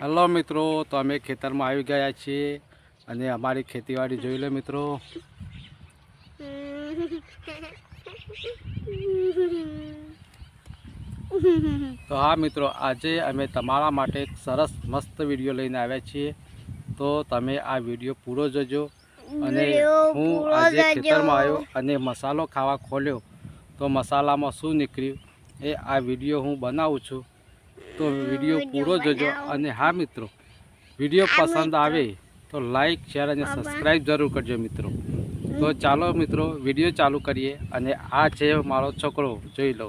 Hello મિત્રો તો અમે ખેતરમાં આવી ગયા છીએ અને અમારી ખેતીવાડી જોઈ લો મિત્રો. તો હા મિત્રો આજે અમે તમારા માટે એક સરસ મસ્ત વીડિયો લઈને આવ્યા છીએ. તો તમે આ વીડિયો પૂરો જોજો અને હું આજે ખેતરમાં આવ્યો અને મસાલો ખાવા ખોલ્યો. તો મસાલામાં શું નીકળ્યું એ આ વીડિયો હું બનાવું છું. તો વીડિયો પૂરો જોજો. અને હા મિત્રો વીડિયો પસંદ આવે તો લાઈક શેર અને. સબસ્ક્રાઈબ જરૂર કરજો મિત્રો. તો ચાલો મિત્રો વીડિયો ચાલુ કરીએ અને આ છે મારો છોકરો જોઈ લો.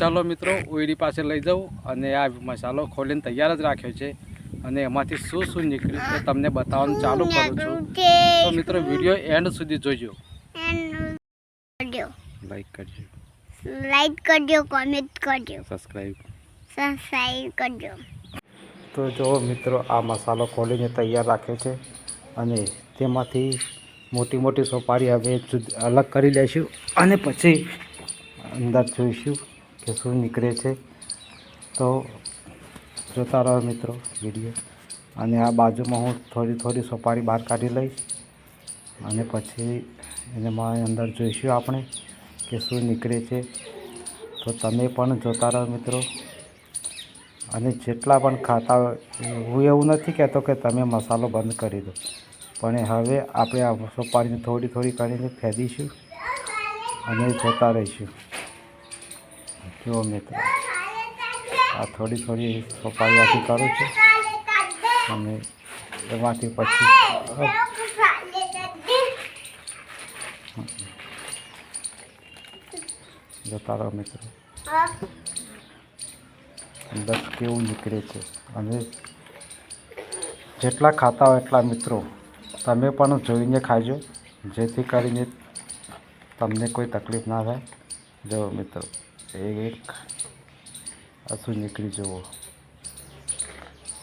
ચાલો મિત્રો ઉયડી પાસે લઈ જાઉં અને આ મસાલો ખોલીને તૈયાર જ રાખ્યો છે અને એમાંથી શું શું નીકળ્યું તો તમને બતાવવાનું ચાલુ કરું છું. તો મિત્રો વીડિયો એન્ડ સુધી જોજો. લાઈક કરજો. લાઈક કરજો કોમેન્ટ કરજો સબસ્ક્રાઈબ સબસ્ક્રાઇબ કરજો તો જો મિત્રો આ મસાલો ખોલીને તૈયાર રાખ્યો છે અને તેમાંથી મોટી મોટી સોપારી હવે જુદ- અલગ કરી લઈશું અને પછી અંદર જોઈશું કે શું નીકળે છે. તો જોતા રહો મિત્રો વીડિયો. અને આ બાજુમાં હું થોડી થોડી સોપારી બહાર કાઢી લઈશ અને પછી એમાં અંદર જોઈશું આપણે. કે શું નીકળે છે, તો તમે પણ જોતા રહો મિત્રો. અને જેટલા પણ ખાતા હું એવું નથી કહેતો કે તમે મસાલો બંધ કરી દો. પણ હવે આપણે આ સોપારીને થોડી થોડી કરીને ફેંદીશું અને જોતા રહીશું. જુઓ મિત્રો, આ થોડી થોડી સોપારી આથી કરું છું. અને એમાંથી પછી જતા રહો મિત્રો અંદર કેવું નીકળે છે? અને જેટલા ખાતા હોય એટલા મિત્રો તમે પણ જોઈને ખાજો જેથી કરીને તમને કોઈ તકલીફ ના થાય. જો મિત્રો એક આ નીકળી જુઓ.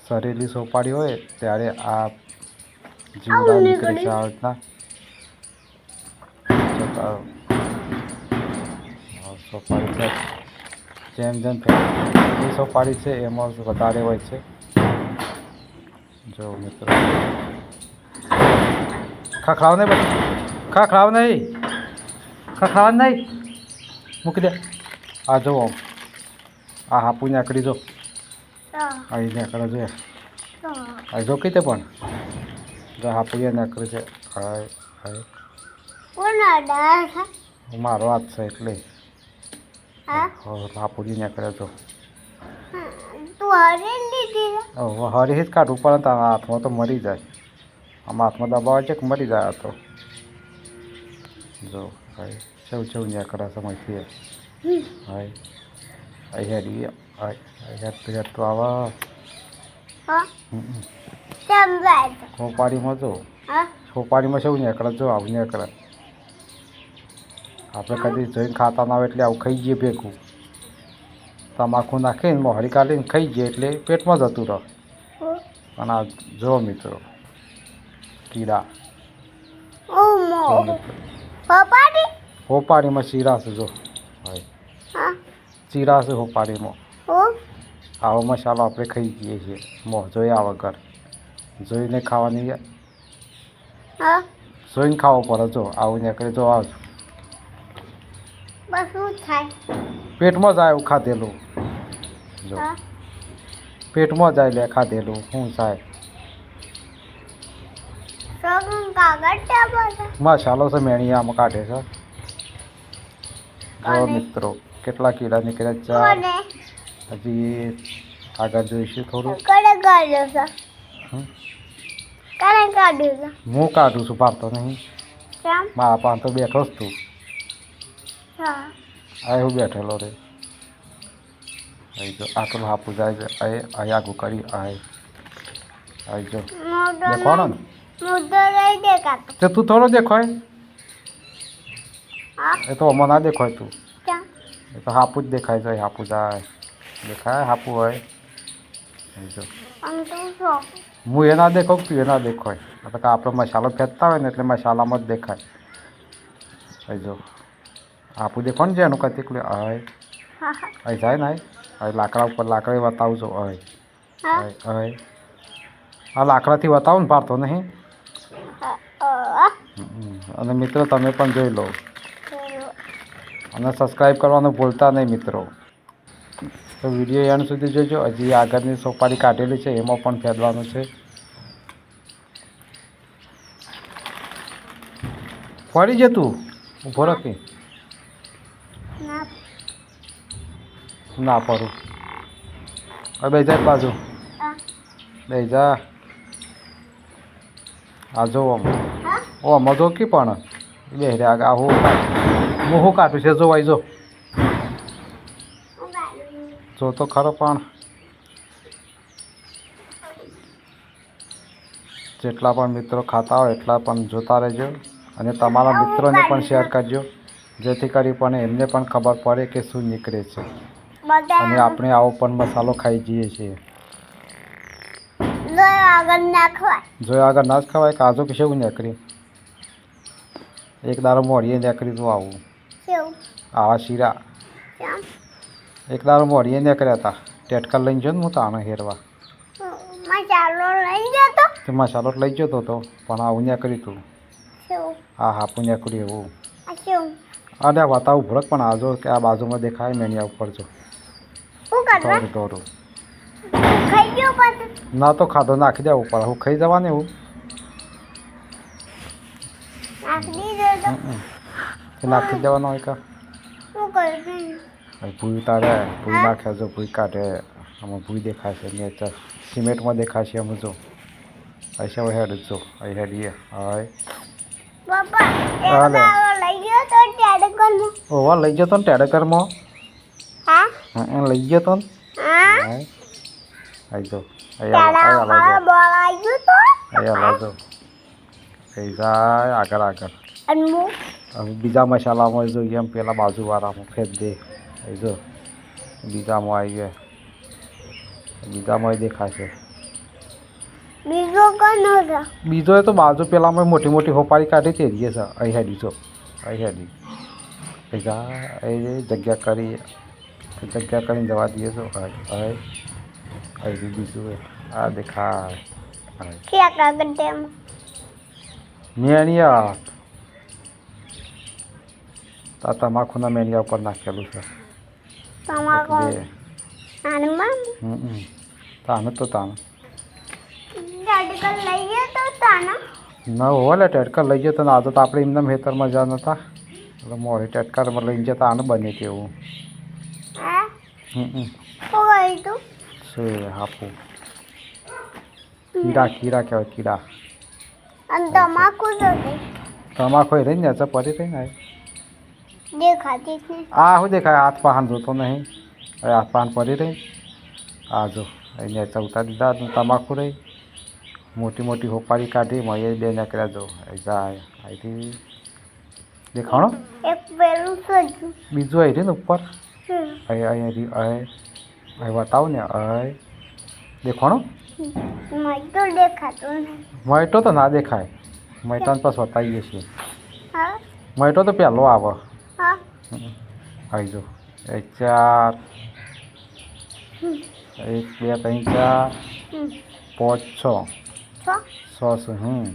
સરેલી સોપારી હોય ત્યારે આ જીવડા નીકળે. છે આ રીતના. સોપારી છે. જેમ જેમ એ સોપારી છે એમાં વધારે હોય છે. જો મિત્રો. ખાખડાવ નહીં બધું? ખખડાવ નહીં? ખખડાવ નહીં? મૂકી દે. આ જુઓ આ હાપુ આકડી જો. અહીં નાકડે જોઈએ આ જો કીધે પણ? જો હાપુ નાકડી છે. હાય હાય. છે મારો હાથ છે એટલે. નાકડે જો તું હરી જ કાઢવું પડે તારા હાથમાં તો મરી જાય. આમાં હાથમાં દબાવે છે કે મરી જાય તો? જો ભાઈ ચૌ ચૌ ન્યા કરે સમયથી હાય આઈ હેડી હાય હેડ તો આવા. સોપારીમાં જો. સોપારીમાં શું નીકળે જો આવું નીકળે આપણે કદી જોઈને ખાતા ના હોય એટલે આવું ખાઈ જઈએ ભેગું. તમાકુ નાખીને મોહરી કાઢીને ખાઈ જઈએ એટલે પેટમાં જતું રહે. પણ આ જો મિત્રો કીડા. હોપાડીમાં ચીરા છે જો હા. ચીરા છે હોપાડીમાં. આવો મસાલો આપણે ખાઈ જઈએ છીએ. મોં જોયા વગર જોઈને ખાવાની જોઈને ખાવો પડે જો આવું નીકળે જો આવ બસ શું થાય? પેટમાં જાય એવું ખાધેલું. જો. હા. પેટમાં જાય લે ખાધેલું શું થાય? માશાલો કાગળ ટેબલ મસાલો છે મેણિયામાં કાઢે છે. જો કોને? મિત્રો કેટલા કીડા નીકળ્યા ચાર કોને? હજી આગળ જોઈશું થોડું. કડે કાઢ્યો છે? હમ. કડે કાઢ્યો છે? હું કાઢું છું પાડતો નહીં. કેમ? મારા પાન તો બેઠો જ તું હા. આ હું બેઠેલો રે. અહીં જો આટલું હાપુ જાય છે. અહીં અહીં આગું કરી આય અહીં જો. દેખવાનો ને? તે તું થોડો દેખાય. એ તો આમાં ના દેખાય તું. એ તો હાપુ જ દેખાય છે હાપુ જાય. દેખાય હાપુ હોય. જો. તું હું એ ના દેખાવ તું એ ના દેખાય. એટલે કે આપણે મસાલો ફેંકતા હોય ને એટલે મસાલામાં જ દેખાય. જો. હાપું દેખો ને છે? એનું કતિકલું આય અય અહીં જાય ને અહીં લાકડા ઉપર લાકડા બતાવજો અય. અહીં આ લાકડાથી બતાવો ને પાડતો નહીં. અને મિત્રો તમે પણ જોઈ લો. અને સબસ્ક્રાઈબ કરવાનું ભૂલતા નહીં મિત્રો. તો વીડિયો એન્ડ સુધી જોજો. હજી આગળની સોપારી કાઢેલી છે એમાં પણ ફેરવાનું છે. ફરી જતું ઊભો રાખી ના પડું. હવે બે જા બાજુ. બે જા. આ જો આમ. ઓ આમાં જો કી પણ? બે રે આ હું હું હું કાઢું છે જો આઈ જો. જો તો ખરો પણ. જેટલા પણ મિત્રો ખાતા હોય એટલા પણ જોતા રહેજો. અને તમારા મિત્રોને પણ શેર કરજો. જેથી કરી પણ એમને પણ ખબર પડે કે શું નીકળે છે. અને આપણે આવો પણ મસાલો ખાઈ જઈએ છીએ. લો આગળ નાખવાય જો આગળ ના જ ખવાય કાજુ કે શું નીકળી? એક દારો મોડીએ નીકળી તો આવું. આવા શીરા. એક દારો મોડીએ નીકળ્યા હતા ટેટકર લઈને જો ને હું તાણે હેરવા. મસાલો લઈ જતો હતો પણ આવું નીકળ્યું તું. હા હા પુણ્ય કરી એવું. અને બતાવું ભરક પણ આજો કે આ બાજુમાં દેખાય મેનિયા ઉપર જો. ગયો પછી ના તો ખાધો નાખી દેવું પડે હું ખાઈ જવાને એવું. નાખી દેવાનું હોય કા? ભૂઈ તારે ભૂઈ નાખ્યા જો ભૂઈ કાઢે. આમાં ભૂઈ દેખાય છે ને ચાલ સિમેન્ટમાં દેખાય છે અમે જો. પૈસા હવે હેડ જો અહીં હેડીએ કરવું ઓવા લઈ જતો ને ટેડકરમાં આવો, અહીં અમારો આવો બોલ આવી ગયો તો? અહીં આવો જો આગળ આગળ. અને બીજા મસાલામાં જોઈએ એમ પેલા બાજુવાળામાં ફેર દે. એ જો. બીજામાં આવી ગયા બીજામાં દેખાશે. બીજો કોનો બીજો એ તો બાજુ પેલામાં મોટી મોટી હોપારી કાઢી તે રીએ છે અહીં હેડી જો. અહીં હેડી. પૈસા એ જગ્યા કરી. જગ્યા કરીને જવા દઈએ છો અહીં અહીં બીજું એ આ દેખાય ક્યાં કાગળ તેમ મેણિયા આ તમાકુના મેણિયા ઉપર નાખેલું છે. તાને તો તાને ગયો તો ના હોલે ટેટકર લઈ જતો ને આજે તો આપણે એમને ખેતરમાં જા નતા એટલે મોડી ટેટકરમાં લઈને જતા આને બને તેવું હા હમ હમ. શું કર્યું તું છે હાપું. કીડા કીડા કહેવાય કીડા. તમાકુ તમાકુ એ રહી ને અચ્છા પડી રહી ને દેખાતી આ શું દેખાય? હાથ પાહન જોતો નહીં. હવે હાથ પાહન પડી રહી. આ જો અહીંયા ચૌતા દીધા તમાકુ રહી. મોટી મોટી હોપારી કાઢી મય બે નીકળ્યા જો. જાય અહીંથી દેખાણો? એક પેલું બીજું અહીં ને ઉપર? હમ. અહીં રી અહીં અહીં બતાવો ને અહીં દેખાણો તો દેખાતું નહીં. મયટો તો ના દેખાય. મયટાને પાસ બતાવીએ છીએ. હા? મયટો તો પહેલો આવે. હા. આવી જો. એક ચાર. એક બે ત્રણ ચાર. પાંચ છ. છો? છે હમ.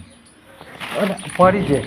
પડી જાય